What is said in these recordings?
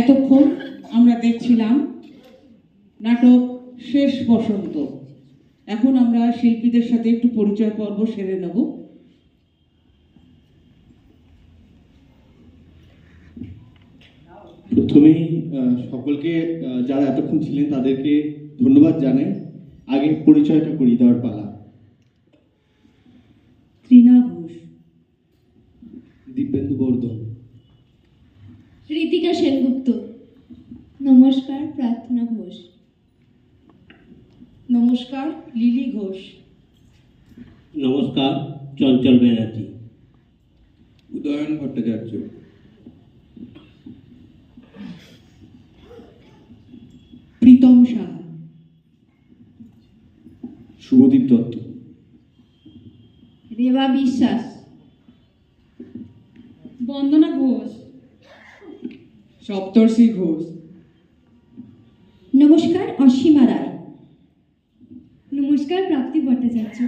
এতক্ষণ আমরা দেখছিলাম নাটক শেষ বসন্ত। এখন আমরা শিল্পীদের সাথে একটু পরিচয় পর্ব সেরে নেব। প্রথমেই সকলকে যারা এতক্ষণ ছিলেন তাদেরকে ধন্যবাদ জানাই। আগে পরিচয়টা করিয়ে দেওয়ার পালা। সেনগুপ্ত। নমস্কার প্রার্থনা ঘোষ। নমস্কার লিলি ঘোষ। নমস্কার চঞ্চল ব্যানার্জি। উদয়ন ভট্টাচার্য। প্রীতম সাহা। শুভদীপ দত্ত। রেবা বিশ্বাস বন্দনা ঘোষ সপ্তর্ষি ঘোষ। নমস্কার অসীমা রায়। নমস্কার প্রাপ্তি ভট্টাচার্য।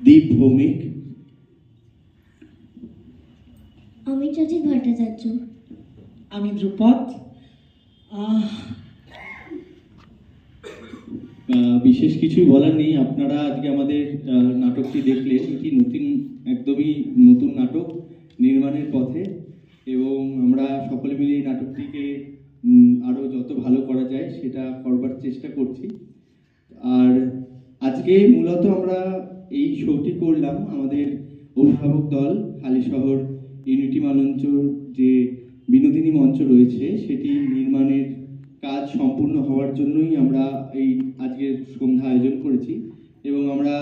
দীপ ভৌমিক অমিত চৌধুরী ভট্টাচার্য। আমি ধ্রুপদ বিশেষ কিছুই বলার নেই। আপনারা আজকে আমাদের নাটকটি দেখলেন। এটি নতুন একদমই নতুন নাটক। নির্মাণের পথে এবং আমরা সকলে মিলে এই নাটকটিকে আরও যত ভালো করা যায় সেটা করবার চেষ্টা করছি। আর আজকে মূলত আমরা এই শোটি করলাম আমাদের অভিভাবক দল হালিশহর ইউনিটি মঞ্চ যে বিনোদিনী মঞ্চ রয়েছে, সেটি নির্মাণের কাজ সম্পূর্ণ হওয়ার জন্যই আমরা এই আজকের সন্ধ্যা আয়োজন করেছি। এবং আমরা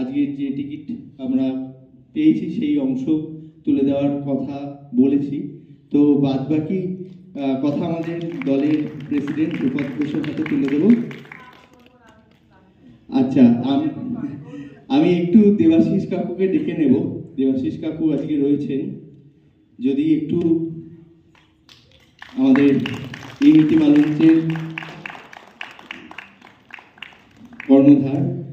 আজকের যে টিকিট আমরা পেয়েছি সেই অংশ তুলে দেওয়ার কথা বলেছি। তো বাদ বাকি কথা আমাদের দলের প্রেসিডেন্ট ঘোষের হাতে তুলে দেবো। আচ্ছা আম- একটু দেবাশিস কাকুকে ডেকে নেব। দেবাশিস কাকু আজকে রয়েছেন। যদি একটু আমাদের ইউনিটি মালঞ্চের কর্ণধার,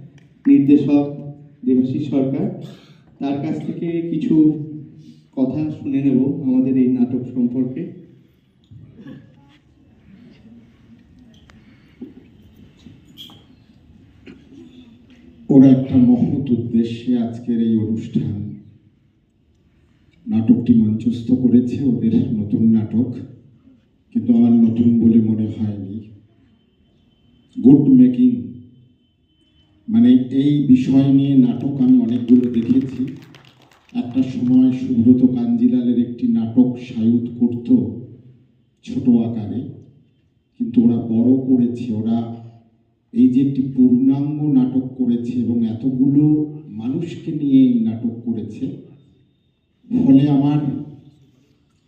নির্দেশক দেবাশিস সরকার, তার কাছ থেকে কিছু কথা শুনে নেব আমাদের এই নাটক সম্পর্কে। ওরা একটা মহৎ উদ্দেশ্যে আজকের এই অনুষ্ঠান। নাটকটি মঞ্চস্থ করেছে ওদের নতুন নাটক, কিন্তু আমার নতুন বলে মনে হয়নি। Good making. মানে এই বিষয় নিয়ে নাটক আমি অনেকগুলো দেখেছি। একটা সময় সুব্রত কাঞ্জিলালের একটি নাটক সায়ুত করত ছোট আকারে, কিন্তু ওরা বড় করেছে। ওরা এই যে একটি পূর্ণাঙ্গ নাটক করেছে এবং এতগুলো মানুষকে নিয়ে এই নাটক করেছে, ফলে আমার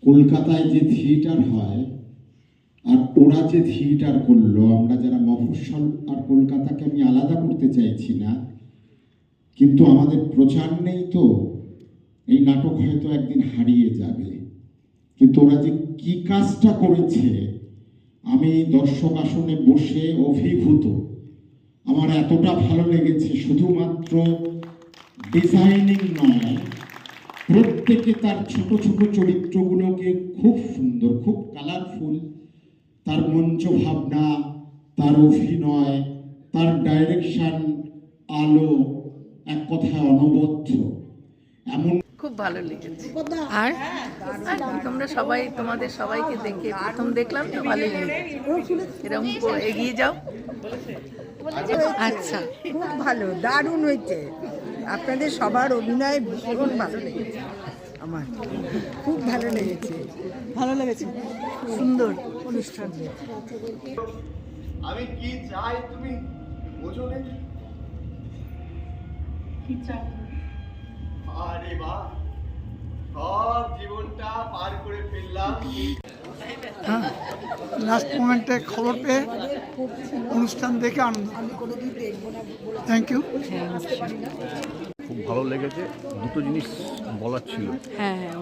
কলকাতায় যে থিয়েটার হয় আর ওরা যে থিয়েটার করল, আমরা যারা মফস্বল আর কলকাতাকে আমি আলাদা করতে চাইছি না, কিন্তু আমাদের প্রচার নেই তো। এই নাটক হয়তো একদিন হারিয়ে যাবে। কিন্তু ওরা যে কি কাজটা করেছে, আমি দর্শক আসনে বসে অভিভূত। আমার এতটা ভালো লেগেছে, শুধুমাত্র ডিজাইনিং নয়, প্রত্যেকে তার ছোট ছোট চরিত্রগুলোকে খুব সুন্দর, খুব কালারফুল তার মঞ্চ ভাবনা, তার অভিনয়, তার ডাইরেকশন আলো, এক কথায় অনবদ্য। এমন খুব ভালো লেগেছে। আর আর তোমরা সবাই তোমাদের সবাইকে দেখে প্রথম দেখলাম তো ভালো লেগেছে। এরকম করে এগিয়ে যাও। আচ্ছা। খুব ভালো দারুণ হয়েছে। আপনাদের সবার অভিনয় ভীষণ ভালো লেগেছে। আমার খুব ভালো লেগেছে। ভালো লেগেছে। সুন্দর অনুষ্ঠান। আমি কি চাই তুমি বোঝো না? আরে বাহ। জীবনটা পার করে ফেললাম। লাস্ট মোমেন্টে খবর পেয়ে অনুষ্ঠান দেখে আনন্দ। থ্যাংক ইউ খুব ভালো লেগেছে। দুটো জিনিস বলার ছিল। হ্যাঁ হ্যাঁ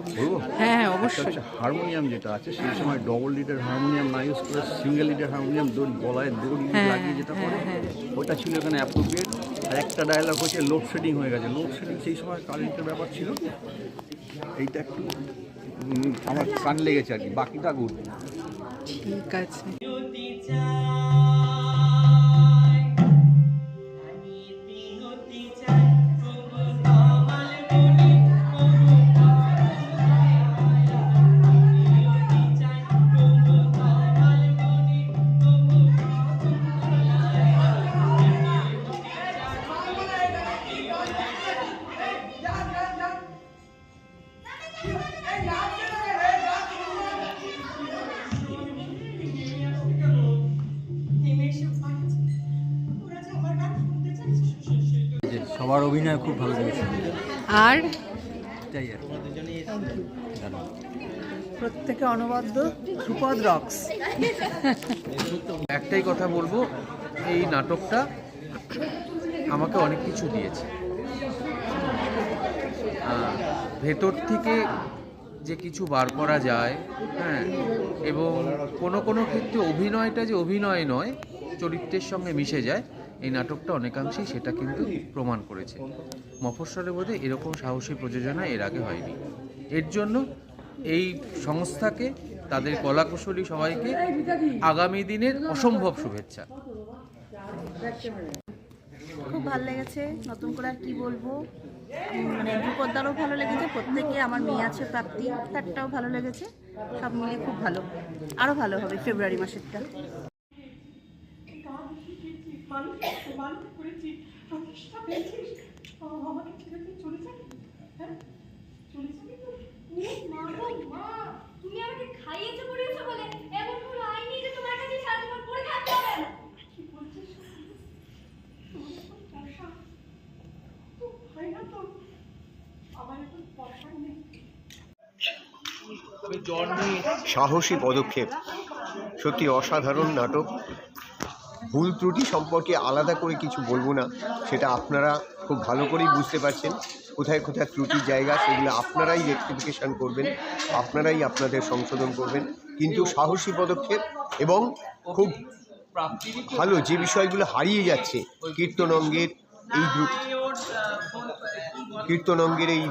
হ্যাঁ হ্যাঁ অবশ্যই। হচ্ছে হারমোনিয়াম যেটা আছে সেই সময় ডবল লিডার হারমোনিয়াম না ইউজ করে সিঙ্গেল লিডার হারমোনিয়াম দড়ি গলায় দড়ি হ্যাঁ, লাগিয়ে যেটা করে হ্যাঁ, ওটা ছিল এখানে অ্যাপ্রোপ্রিয়েট আর একটা ডায়লগ হচ্ছে লোডশেডিং হয়ে গেছে। লোডশেডিং সেই সময় কারেন্টের ব্যাপার ছিল। এইটা একটু আমার কান লেগেছে আর কি বাকিটা গুড। ঠিক আছে। সবার অভিনয় খুব ভালো লেগেছে আর? প্রত্যেকে অনবদ্য। ধ্রুপদ রক্স। একটাই কথা বলব এই নাটকটা আমাকে অনেক কিছু দিয়েছে। ভেতর থেকে যে কিছু বার করা যায় হ্যাঁ এবং কোনো কোনো ক্ষেত্রে অভিনয়টা যে অভিনয় নয় চরিত্রের সঙ্গে মিশে যায় এই নাটকটা অনেকাংশেই সেটা কিন্তু প্রমাণ করেছে। মফস্বলে বোধে এরকম সাহসী প্রযোজনা এর আগে হয়নি। এর জন্য এই সংস্থাকে, তাদের কলাকুশলী সবাইকে আগামী দিনের অসম্ভব শুভেচ্ছা। খুব ভালো লেগেছে। নতুন করে আর কি বলব? মানে ধ্রুপদারও ভালো লেগেছে, প্রত্যেকে আমার মেয়ে আছে প্রাপ্তি। তারটাও ভালো লেগেছে। সব মিলিয়ে খুব ভালো। আরও ভালো হবে ফেব্রুয়ারি মাসেরটা। তুমি আমাকে খাইয়েছো পড়িয়েছো বলে? এমন কোনো আইন নেই যে তোমার কাছে সারা জীবন পড়ে থাকতে হবে। কি বলছিস? পয়সা তো হয় না তো? আমার এখন পয়সা নেই। সাহসী পদক্ষেপ। সত্যি অসাধারণ নাটক। ভুল ত্রুটি সম্পর্কে আলাদা করে কিছু বলব না। সেটা আপনারা খুব ভালো করেই বুঝতে পারছেন। কোথায় কোথায় ত্রুটির জায়গা, সেগুলো আপনারাই রেক্টিফিকেশান করবেন, আপনারাই আপনাদের সংশোধন করবেন। কিন্তু সাহসী পদক্ষেপ এবং খুব ভালো যে বিষয়গুলো হারিয়ে যাচ্ছে, কীর্তনঙ্গের এই দ্রু- কীর্তনঙ্গের এই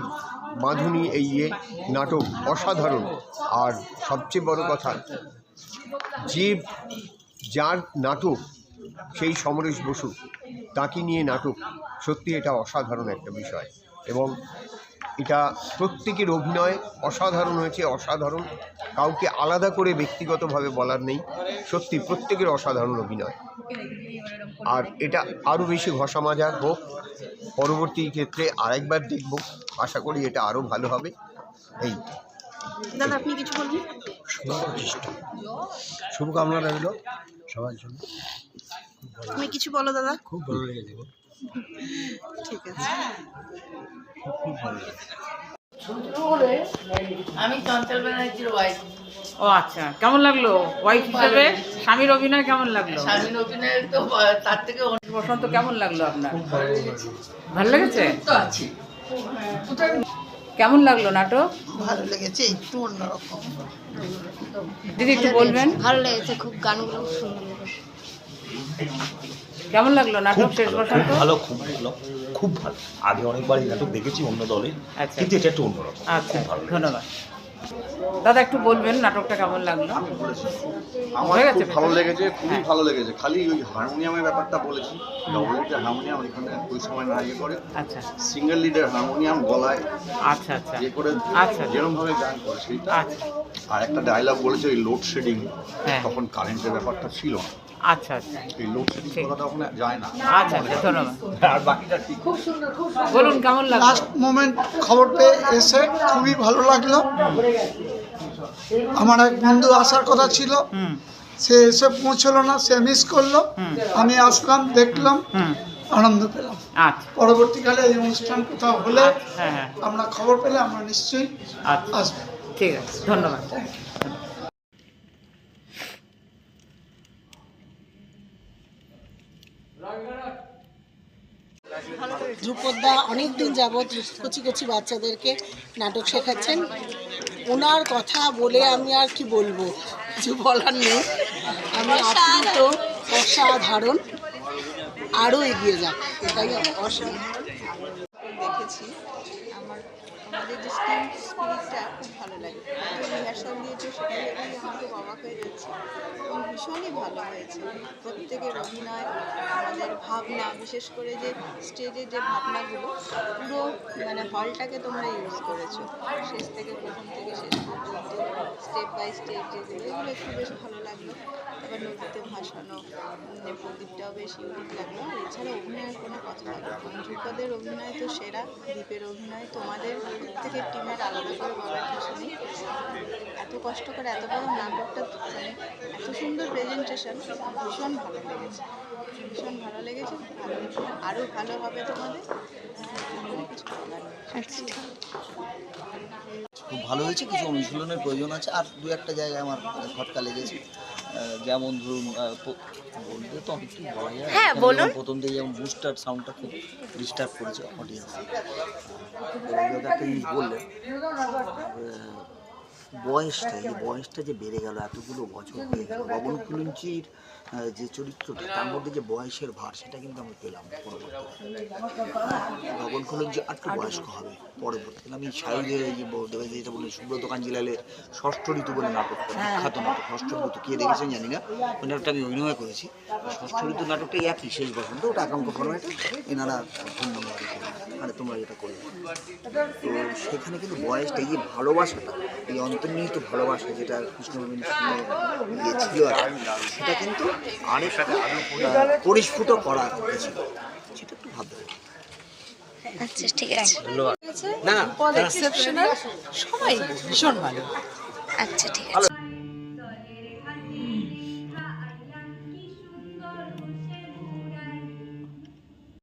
বাঁধুনি এই ইয়ে নাটক অসাধারণ। আর সবচেয়ে বড় কথা, যে যার নাটক সেই সমরেশ বসু তাকে নিয়ে নাটক সত্যি এটা অসাধারণ একটা বিষয়। এবং এটা প্রত্যেকের অভিনয় অসাধারণ হয়েছে অসাধারণ। কাউকে আলাদা করে ব্যক্তিগতভাবে বলার নেই সত্যি প্রত্যেকের অসাধারণ অভিনয়। আর এটা আরও বেশি ঘষা মাজা হোক পরবর্তী ক্ষেত্রে আরেকবার দেখব আশা করি এটা আরও ভালো হবে। এই। দাদা আপনি কিছু বলবেন? শুভকামনা রইল সবার জন্য। তুমি কিছু বলো দাদা? খুব ভালো লেগেছে ঠিক আছে। আমি চঞ্চল ব্যানার্জির ওয়াইফ ও আচ্ছা কেমন লাগল? ওয়াইফ হিসেবে? স্বামীর অভিনয় কেমন লাগল? স্বামীর অভিনয় তো তার থেকে বসন্ত কেমন লাগল আপনার? ভালো লেগেছে। তো আছে। কেমন লাগল নাটক? ভালো লেগেছে একটু অন্যরকম। দিদি একটু বলবেন। ভালো লেগেছে খুব গানগুলো সুন্দর। কেমন লাগল? নাটক শেষ বসন্ত ভালো খুব ভালো খুব ভালো। আগে অনেকবার এই নাটক দেখেছি অন্য দলে আচ্ছা। কিন্তু এটা একটু অন্যরকম। আচ্ছা ধন্যবাদ। দাদা একটু বলবেন নাটকটা কেমন লাগল? আমার খুব ভালো লেগেছে খুবই হ্যাঁ। ভালো লেগেছে। খালি ওই হারমোনিয়ামের ব্যাপারটা বলেছি ডবল লিডার হারমোনিয়াম এখানে ওই সময় না ইয়ে করে। আচ্ছা। সিঙ্গেল লিডার হারমোনিয়াম গলায় আচ্ছা আচ্ছা। ইয়ে করে আচ্ছা। যেরকম ভাবে গান করে সেইটা। আচ্ছা। আর একটা ডায়লগ বলেছে ওই লোডশেডিং হ্যাঁ। তখন কারেন্টের ব্যাপারটা ছিল না। আচ্ছা আচ্ছা। এই লোডশেডিং ঠিক। কথাটা ওখানে যায় না। আচ্ছা আচ্ছা ধন্যবাদ। আর বাকিটা ঠিক। বলুন কেমন লাগল? লাস্ট মোমেন্ট খবর পেয়ে এসে খুবই ভালো লাগল। আমার এক বন্ধু আসার কথা ছিল। সে এসে পৌঁছলো না সে মিস করল। আমি আসলাম দেখলাম হুম। আনন্দ পেলাম। আচ্ছা। পরবর্তীকালে এই অনুষ্ঠান কোথাও হলে হ্যাঁ হ্যাঁ। আমরা খবর পেলে আমরা নিশ্চয়ই আসব। ঠিক আছে ধন্যবাদ। ধ্রুপদা অনেক দিন যাবৎ কচি কচি বাচ্চাদেরকে নাটক শেখাচ্ছেন। ওনার কথা বলে আমি আর কি বলব? কিছু বলার নেই। আমি আপ্লুত অসাধারণ। আরও এগিয়ে যাক। এটাই অসাধারণ। দেখেছি। আমার আমাদের যে স্পিরিটটা খুব ভালো লাগে। রিহার্সাল দিয়েছে সেটা দেখেই আমাকে অবাক হয়ে যাচ্ছে এবং ভীষণই ভালো হয়েছে। প্রত্যেকের অভিনয়, আমাদের ভাবনা, বিশেষ করে যে স্টেজের যে ভাবনাগুলো, পুরো মানে হলটাকে তোমরা ইউজ করেছ। শেষ থেকে প্রথম থেকে শেষ পর্যন্ত স্টেপ বাই স্টেপ যেগুলো, এগুলো একটু বেশ ভালো লাগল। তারপর নদীতে ভাসানো উম, প্রদীপটাও বেশ ইউনিক লাগল আর এছাড়া অভিনয়ের কোনো কথা লাগল ধ্রুপদের অভিনয় তো সেরা দ্বীপের অভিনয় তোমাদের প্রত্যেকের টিমের আলাদা করে বলার কিছু নেই এত কষ্ট করে এত বড় নাটকটা মানে এত সুন্দর প্রেজেন্টেশন ভীষণ ভালো লেগেছে। ভীষণ ভালো লেগেছে আরও ভালো হবে তোমাদের। কিছু বলার। খুব ভালো হয়েছে কিছু অনুশীলনের প্রয়োজন আছে আর দু একটা জায়গায় আমার খটকা লেগেছে যেমন ধরুন বলতে তো বলা যায় হ্যাঁ, বলুন। প্রথম দিয়ে যেমন বুস্টার সাউন্ডটা খুব ডিস্টার্ব করেছে অডিয়েন্স একটা বললেন বয়সটা এই বয়সটা যে বেড়ে গেল এতগুলো বছর হয়ে গেল কুলুঞ্চির যে চরিত্রটা, তার মধ্যে যে বয়সের ভার, সেটা কিন্তু আমি পেলাম পরবর্তীতে। গগন খুলুন যে আটটু বয়স্ক হবে, পরবর্তীতে। আমি সায়ুদের যে যেটা বলি সুব্রত কাঞ্জিলালের ষষ্ঠ ঋতু বলে নাটক, বিখ্যাত নাটক। ষষ্ঠ ঋতু কে দেখেছেন জানি না ওই নাটকটা আমি অভিনয় করেছি। ষষ্ঠ ঋতু নাটকটা একই, শেষ বসন্ত, ওটা একাঙ্ক ফরম্যাটে এনারা তোমরা যেটা করবে। তো সেখানে কিন্তু বয়সটা এই যে ভালোবাসাটা এই অন্তর্নিহিত ভালোবাসা যেটা কৃষ্ণনবীন ইয়ে ছিল আর সেটা কিন্তু আরেকটা পরিস্ফুট করা হয়েছিল সেটা একটু ভাবতে আচ্ছা ঠিক আছে। না সবাই ভীষণ ভালো আচ্ছা ঠিক আছে।